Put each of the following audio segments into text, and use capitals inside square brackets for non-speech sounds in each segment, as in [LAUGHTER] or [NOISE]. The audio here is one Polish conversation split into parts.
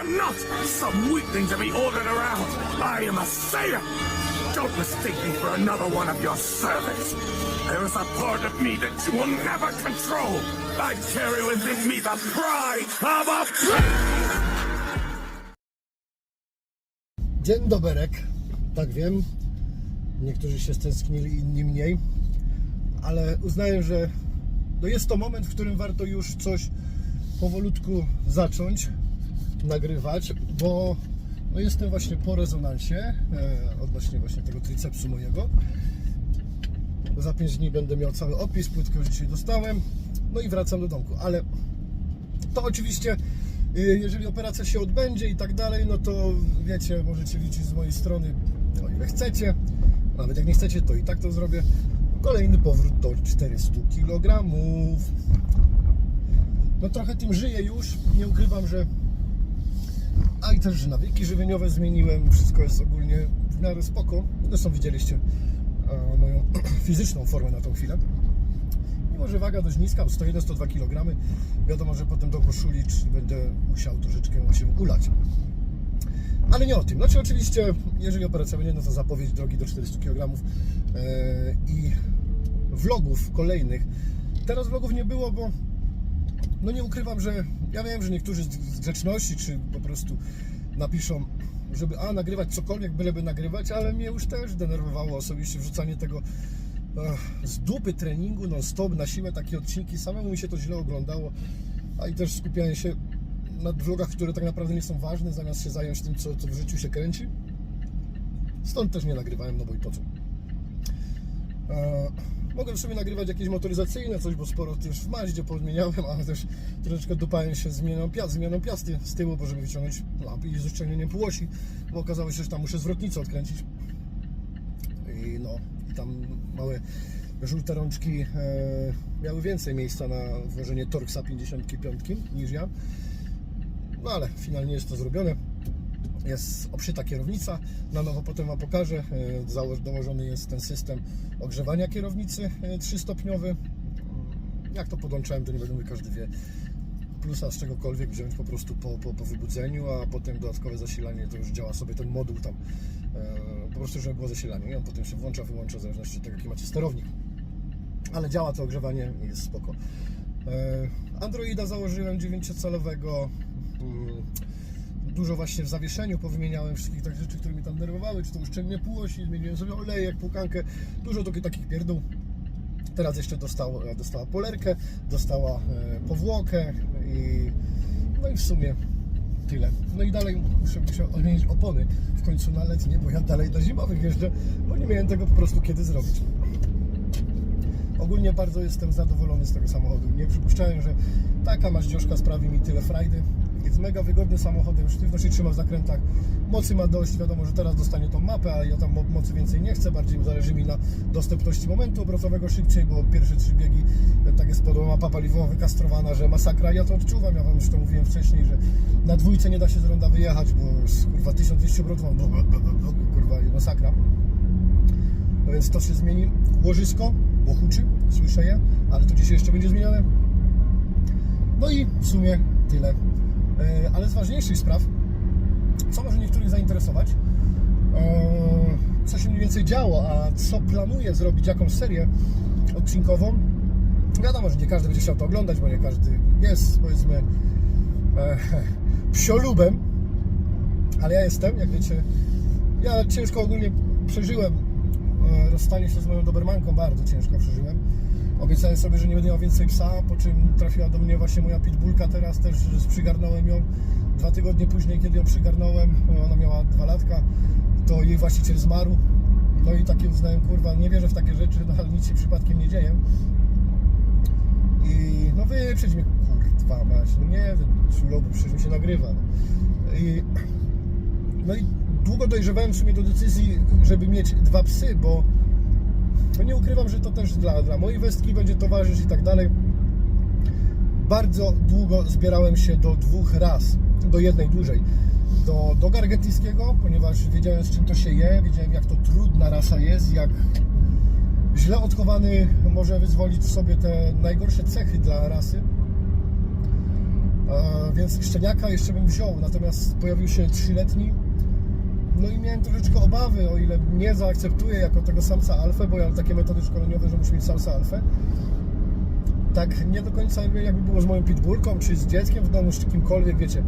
am not some weakling to be ordered around. I am a Saiyan. Don't mistake me for another one of your servants. There is a part of me that you will never control. I carry within me the pride of a prince. Dzień doberek, tak wiem. Niektórzy się stęsknili, inni mniej. Ale uznaję, że no jest to moment, w którym warto już coś powolutku zacząć nagrywać, bo no jestem właśnie po rezonansie e, odnośnie właśnie tego tricepsu mojego. Za 5 dni będę miał cały opis, płytkę już dzisiaj dostałem. No i wracam do domku, ale to oczywiście, y, jeżeli operacja się odbędzie i tak dalej, no to wiecie, możecie liczyć z mojej strony o ile chcecie. Nawet jak nie chcecie, to i tak to zrobię. Kolejny powrót do 400 kg. No trochę tym żyję już. Nie ukrywam, że. A i też, nawyki żywieniowe zmieniłem. Wszystko jest ogólnie w miarę spoko. Zresztą widzieliście e, moją [CLEARS THROAT] fizyczną formę na tą chwilę. Mimo, że waga dość niska, 101-102 kg, wiadomo, że potem do koszuli będę musiał troszeczkę się ulać. Ale nie o tym. Znaczy oczywiście, jeżeli operacja będzie, no to zapowiedź drogi do 400 kg e, i vlogów kolejnych. Teraz vlogów nie było, bo no nie ukrywam, że ja wiem, że niektórzy z grzeczności, czy po prostu napiszą, żeby a nagrywać cokolwiek, byleby nagrywać, ale mnie już też denerwowało osobiście wrzucanie tego z dupy treningu non stop na siłę takie odcinki. Samemu mi się to źle oglądało, a i też skupianie się na vlogach, które tak naprawdę nie są ważne, zamiast się zająć tym, co, co w życiu się kręci. Stąd też nie nagrywałem, no bo i po co. E, Mogłem sobie nagrywać jakieś motoryzacyjne coś, bo sporo też w Maździe podmieniałem, ale też troszeczkę dupałem się zmianą, piast, zmianą piasty z tyłu, bo żeby wyciągnąć lampy i z uszczelnieniem półosi, bo okazało się, że tam muszę zwrotnicę odkręcić. I no, i tam małe żółte rączki e, miały więcej miejsca na włożenie Torxa 55 niż ja. No ale finalnie jest to zrobione. Jest obszyta kierownica, na nowo potem Wam pokażę. E, Dołożony jest ten system ogrzewania kierownicy e, trzystopniowy. Jak to podłączałem, to nie mówił, każdy wie. Plusa z czegokolwiek wziąć po prostu po, po, po wybudzeniu, a potem dodatkowe zasilanie to już działa sobie ten moduł tam. E, po prostu, żeby było zasilanie. I on potem się włącza, wyłącza w zależności od tego, jaki macie sterownik. Ale działa to ogrzewanie i jest spoko. Androida założyłem 9-calowego. Dużo właśnie w zawieszeniu powymieniałem wszystkich takich rzeczy, które mi tam nerwowały, czy to uszczelnie półosi, zmieniłem sobie olejek, płukankę, dużo takich, takich pierdół. Teraz jeszcze dostał, dostała polerkę, dostała e, powłokę i no i w sumie tyle. No i dalej muszę musiał odmienić opony w końcu na letnie, bo ja dalej do zimowych jeżdżę, bo nie miałem tego po prostu kiedy zrobić. Ogólnie bardzo jestem zadowolony z tego samochodu. Nie przypuszczałem, że taka maździoszka sprawi mi tyle frajdy. Jest mega wygodnym samochodem, sztywno się trzyma w zakrętach. Mocy ma dość, wiadomo, że teraz dostanie tą mapę, ale ja tam mo- mocy więcej nie chcę. Bardziej zależy mi na dostępności momentu obrotowego szybciej, bo pierwsze trzy biegi, e, tak jest podobno mapa paliwowa wykastrowana, że masakra. Ja to odczuwam, ja Wam już to mówiłem wcześniej, że na dwójce nie da się z ronda wyjechać, bo kurwa 1200 obrotów, mam, kurwa masakra. No więc to się zmieni. Łożysko, bo huczy, słyszę je, ale to dzisiaj jeszcze będzie zmieniane. No i w sumie tyle. E, Ale z ważniejszych spraw, co może niektórych zainteresować, e, co się mniej więcej działo, a co planuję zrobić, jakąś serię odcinkową. Wiadomo, że nie każdy będzie chciał to oglądać, bo nie każdy jest, powiedzmy, e, psiolubem, ale ja jestem, jak wiecie, ja ciężko ogólnie przeżyłem rozstanie się z moją dobermanką, bardzo ciężko przeżyłem. Obiecałem sobie, że nie będę miał więcej psa, po czym trafiła do mnie właśnie moja pitbullka teraz też, przygarnąłem ją. Dwa tygodnie później, kiedy ją przygarnąłem, ona miała dwa latka, to jej właściciel zmarł. No i takie uznałem, kurwa, nie wierzę w takie rzeczy, no ale nic się przypadkiem nie dzieje. I no wyprzedź mnie, kurwa mać, no nie wiem, czulałby, przecież mi się nagrywa. No. I, no i długo dojrzewałem w sumie do decyzji, żeby mieć dwa psy, bo no nie ukrywam, że to też dla, dla mojej westki będzie towarzysz i tak dalej. Bardzo długo zbierałem się do dwóch raz, do jednej dłużej. Do doga argentyńskiego, ponieważ wiedziałem z czym to się je, wiedziałem jak to trudna rasa jest, jak źle odchowany może wyzwolić w sobie te najgorsze cechy dla rasy. Więc szczeniaka jeszcze bym wziął, natomiast pojawił się trzyletni. No i miałem troszeczkę obawy, o ile nie zaakceptuję jako tego samca alfę, bo ja mam takie metody szkoleniowe, że muszę mieć samca alfę. Tak nie do końca jakby było z moją pitbullką, czy z dzieckiem w domu, czy kimkolwiek, wiecie.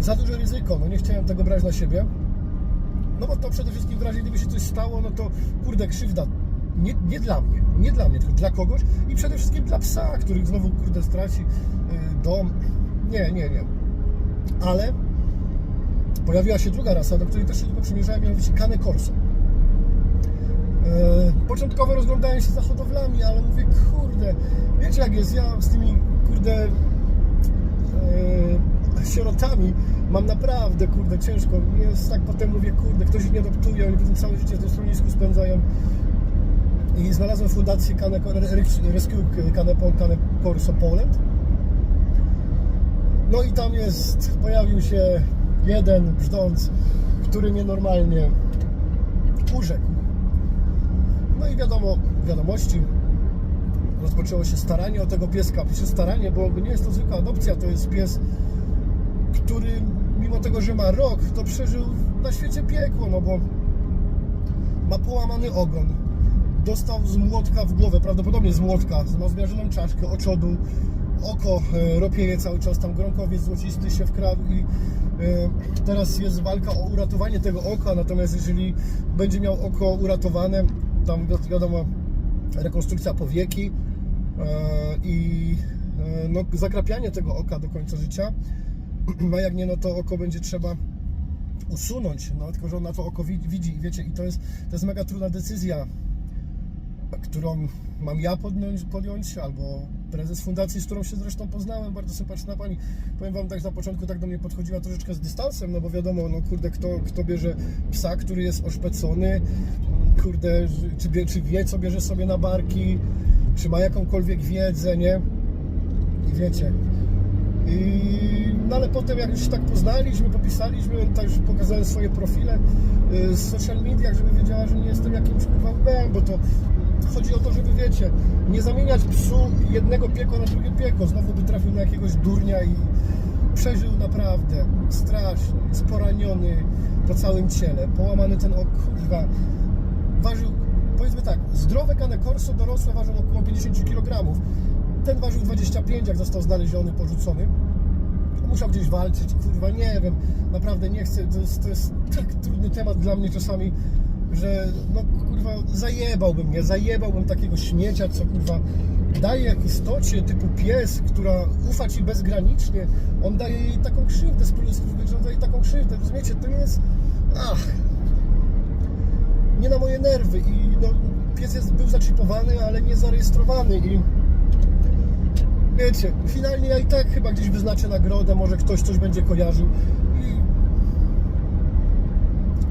Za duże ryzyko, no nie chciałem tego brać na siebie. No bo to przede wszystkim w razie gdyby się coś stało, no to kurde krzywda. Nie, nie dla mnie, nie dla mnie, tylko dla kogoś i przede wszystkim dla psa, który znowu kurde straci y, dom. Nie, nie, nie. Ale pojawiła się druga rasa, do której też się tylko przymierzałem, mianowicie Cane Corso. E, Początkowo rozglądałem się za hodowlami, ale mówię, kurde, wiecie jak jest, ja z tymi, kurde, e, sierotami mam naprawdę, kurde, ciężko. Jest tak potem mówię, kurde, ktoś ich nie adoptuje, oni potem całe życie w tym schronisku spędzają. I znalazłem fundację Cane, Rescue Cane, Cane Corso Poland. No i tam jest, pojawił się jeden brzdąc, który mnie normalnie urzekł. No i wiadomo, wiadomości, rozpoczęło się staranie o tego pieska. Piszę staranie, bo nie jest to zwykła adopcja, to jest pies, który mimo tego, że ma rok, to przeżył na świecie piekło, no bo ma połamany ogon, dostał z młotka w głowę, prawdopodobnie z młotka, ma zmierzoną czaszkę, oczodu, oko e, ropieje cały czas, tam gronkowiec złocisty się wkradł i e, teraz jest walka o uratowanie tego oka, natomiast jeżeli będzie miał oko uratowane, tam wi- wiadomo, rekonstrukcja powieki e, i no, zakrapianie tego oka do końca życia, [CLEARS THROAT] a jak nie, no to oko będzie trzeba usunąć, no tylko, że on na to oko wi- widzi. Wiecie, i to jest, to jest mega trudna decyzja, którą mam ja podjąć, podjąć, albo prezes fundacji, z którą się zresztą poznałem, bardzo sympatyczna pani. Powiem wam tak, na początku tak do mnie podchodziła troszeczkę z dystansem, no bo wiadomo, no kurde, kto, kto bierze psa, który jest oszpecony, kurde, czy, czy wie, co bierze sobie na barki, czy ma jakąkolwiek wiedzę, nie? I wiecie, i, no ale potem jak już tak poznaliśmy, popisaliśmy, też pokazałem swoje profile y, z social mediach, żeby wiedziała, że nie jestem jakimś kurwa bo to chodzi o to, żeby wiecie, nie zamieniać psu jednego piekła na drugie piekło. Znowu by trafił na jakiegoś durnia i przeżył naprawdę strasznie, jest poraniony po całym ciele, połamany ten ok, kurwa, ważył, powiedzmy tak, zdrowe cane corso dorosłe ważą około 50 kg. Ten ważył 25, jak został znaleziony, porzucony. Musiał gdzieś walczyć, kurwa, nie wiem, naprawdę nie chcę, to jest, to jest tak trudny temat dla mnie czasami, że no kurwa, zajebałbym mnie, zajebałbym takiego śmiecia, co kurwa daje istocie typu pies, która ufa Ci bezgranicznie, on daje jej taką krzywdę, z on daje taką krzywdę, rozumiecie, to jest, ach, nie na moje nerwy. I no, pies jest, był zaczipowany, ale nie zarejestrowany i wiecie, finalnie ja i tak chyba gdzieś wyznaczę nagrodę, może ktoś coś będzie kojarzył. I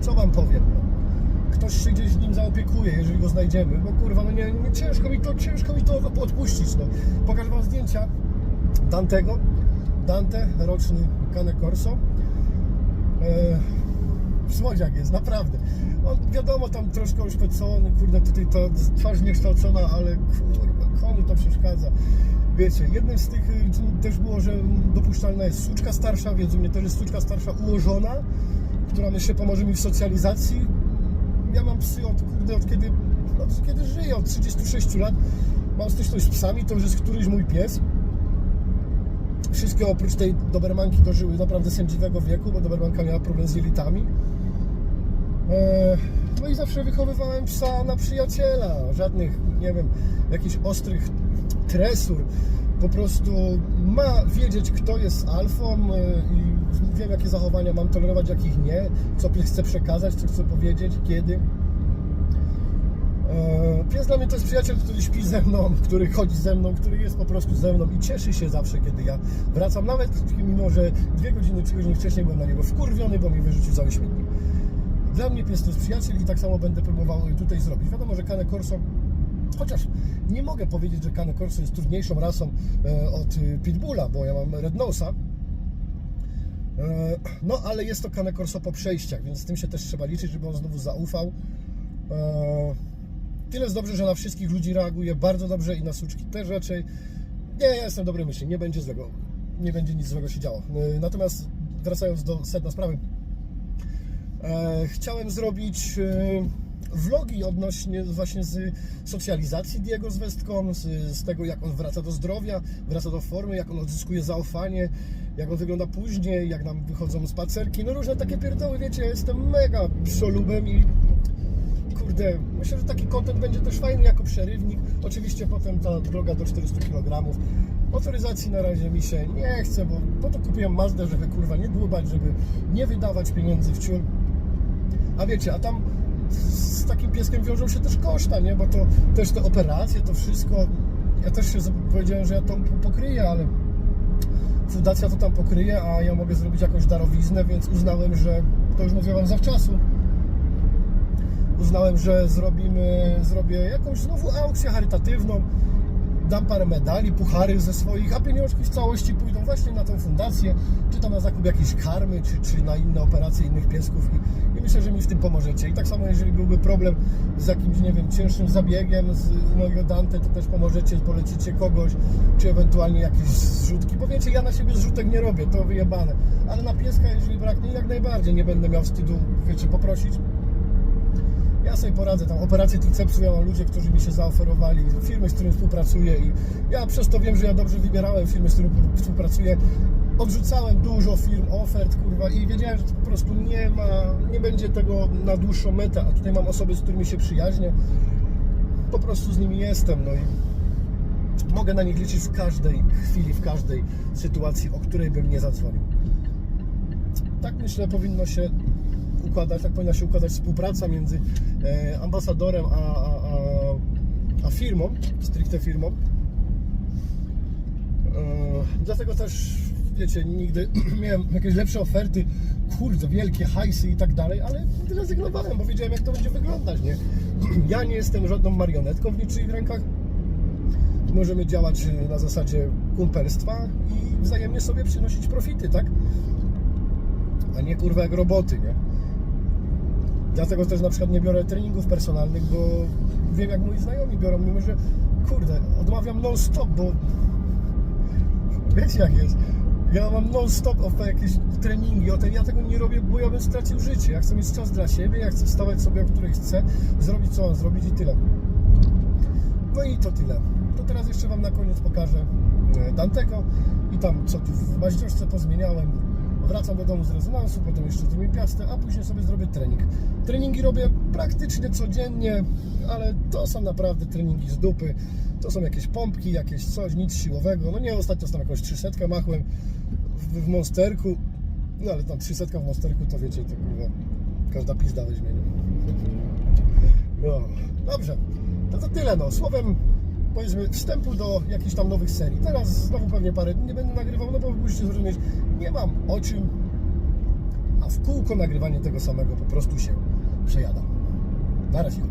co wam powiem. Ktoś się gdzieś nim zaopiekuje, jeżeli go znajdziemy, bo kurwa, no nie, nie ciężko mi to, ciężko mi to odpuścić, no. Pokażę wam zdjęcia Dantego, Dante, roczny Cane Corso, e, słodziak jest, naprawdę. On wiadomo, tam troszkę oszpecony, kurde, tutaj to twarz niekształcona, ale kurwa, komu to przeszkadza? Wiecie, jednym z tych y, też było, że dopuszczalna jest suczka starsza, więc u mnie też jest suczka starsza ułożona, która myślę pomoże mi w socjalizacji. Ja mam psy od, kurde, od kiedy, od kiedy żyję, od 36 lat. Mam styczność z psami, to już jest któryś mój pies. Wszystkie oprócz tej dobermanki dożyły naprawdę sędziwego wieku, bo dobermanka miała problem z jelitami. E, No i zawsze wychowywałem psa na przyjaciela, żadnych, nie wiem, jakichś ostrych tresur. Po prostu ma wiedzieć, kto jest alfą e, i wiem, jakie zachowania mam tolerować, jakich nie, co pies chce przekazać, co chce powiedzieć, kiedy. E, Pies dla mnie to jest przyjaciel, który śpi ze mną, który chodzi ze mną, który jest po prostu ze mną i cieszy się zawsze, kiedy ja wracam, nawet mimo, że dwie godziny, trzy godziny wcześniej byłem na niego wkurwiony, bo mi wyrzucił cały śmietnik. Dla mnie pies to jest przyjaciel i tak samo będę próbował tutaj zrobić. Wiadomo, że Cane Corso, chociaż nie mogę powiedzieć, że Cane Corso jest trudniejszą rasą e, od e, Pitbulla, bo ja mam Red Nose'a. E, No, ale jest to Cane Corso po przejściach, więc z tym się też trzeba liczyć, żeby on znowu zaufał. Tyle jest dobrze, że na wszystkich ludzi reaguje bardzo dobrze i na suczki też raczej. Nie, ja jestem dobrej myśli, nie będzie złego. nie będzie nic złego się działo. Natomiast wracając do sedna sprawy, chciałem zrobić vlogi odnośnie właśnie z socjalizacji Diego z Westką, z, z tego jak on wraca do zdrowia, wraca do formy, jak on odzyskuje zaufanie, jak on wygląda później, jak nam wychodzą spacerki, no różne takie pierdoły, wiecie, ja jestem mega przelubem i kurde, myślę, że taki kontent będzie też fajny jako przerywnik. Oczywiście potem ta droga do 400 kg. Motoryzacji na razie mi się nie chce, bo po to kupiłem Mazdę, żeby kurwa nie dłubać, żeby nie wydawać pieniędzy w ciul. A wiecie, a tam z takim pieskiem wiążą się też koszta, nie? Bo to też te operacje, to wszystko. Ja też się powiedziałem, że ja to pokryję, ale fundacja to tam pokryje, a ja mogę zrobić jakąś darowiznę, więc uznałem, że to już mówię wam zawczasu uznałem, że zrobimy, zrobię jakąś znowu aukcję charytatywną, dam parę medali, puchary ze swoich, a pieniążki w całości pójdą właśnie na tą fundację, czy tam na zakup jakiejś karmy, czy, czy na inne operacje innych piesków i, i myślę, że mi w tym pomożecie. I tak samo, jeżeli byłby problem z jakimś, nie wiem, cięższym zabiegiem z mojego Dante, to też pomożecie, polecicie kogoś, czy ewentualnie jakieś zrzutki, bo wiecie, ja na siebie zrzutek nie robię, to wyjebane, ale na pieska, jeżeli braknie, jak najbardziej nie będę miał wstydu, wiecie, poprosić. Ja sobie poradzę, tam operację tricepsu ja mam ludzie, którzy mi się zaoferowali, firmy, z którymi współpracuję i ja przez to wiem, że ja dobrze wybierałem firmy, z którymi współpracuję. Odrzucałem dużo firm, ofert, kurwa i wiedziałem, że po prostu nie ma, nie będzie tego na dłuższą metę, a tutaj mam osoby, z którymi się przyjaźnię. Po prostu z nimi jestem, no i mogę na nich liczyć w każdej chwili, w każdej sytuacji, o której bym nie zadzwonił. Tak myślę, powinno się układać, tak powinna się układać współpraca między e, ambasadorem a, a, a, a firmą, stricte firmą. E, dlatego też, wiecie, nigdy [CLEARS THROAT] miałem jakieś lepsze oferty, kurde, wielkie hajsy i tak dalej, ale zrezygnowałem, bo wiedziałem, jak to będzie wyglądać, nie? [CLEARS THROAT] Ja nie jestem żadną marionetką w niczyich rękach. Możemy działać e, na zasadzie kumpelstwa i wzajemnie sobie przynosić profity, tak? A nie kurwa jak roboty, nie? Dlatego też na przykład nie biorę treningów personalnych, bo wiem jak moi znajomi biorą, mimo że kurde, odmawiam non-stop, bo wiecie jak jest. Ja mam non-stop o te jakieś treningi, o te, ja tego nie robię, bo ja bym stracił życie. Ja chcę mieć czas dla siebie, ja chcę wstawać sobie, o której chcę, zrobić co mam zrobić i tyle. No i to tyle. To teraz jeszcze Wam na koniec pokażę e, Dantego i tam co tu w Maździoszce pozmieniałem. Wracam do domu z rezonansu, potem jeszcze zrobię piastę, a później sobie zrobię trening. Treningi robię praktycznie codziennie, ale to są naprawdę treningi z dupy. To są jakieś pompki, jakieś coś, nic siłowego. No nie, ostatnio tam jakąś 300 machłem w, w Monsterku. No ale tam 300 w Monsterku to wiecie, to kurwa, każda pizda weźmie. No, dobrze. To to tyle, no. Słowem, powiedzmy, wstępu do jakichś tam nowych serii. Teraz znowu pewnie parę dni nie będę nagrywał, no bo musicie zrozumieć, nie mam o czym, a w kółko nagrywanie tego samego po prostu się przejada. Na razie.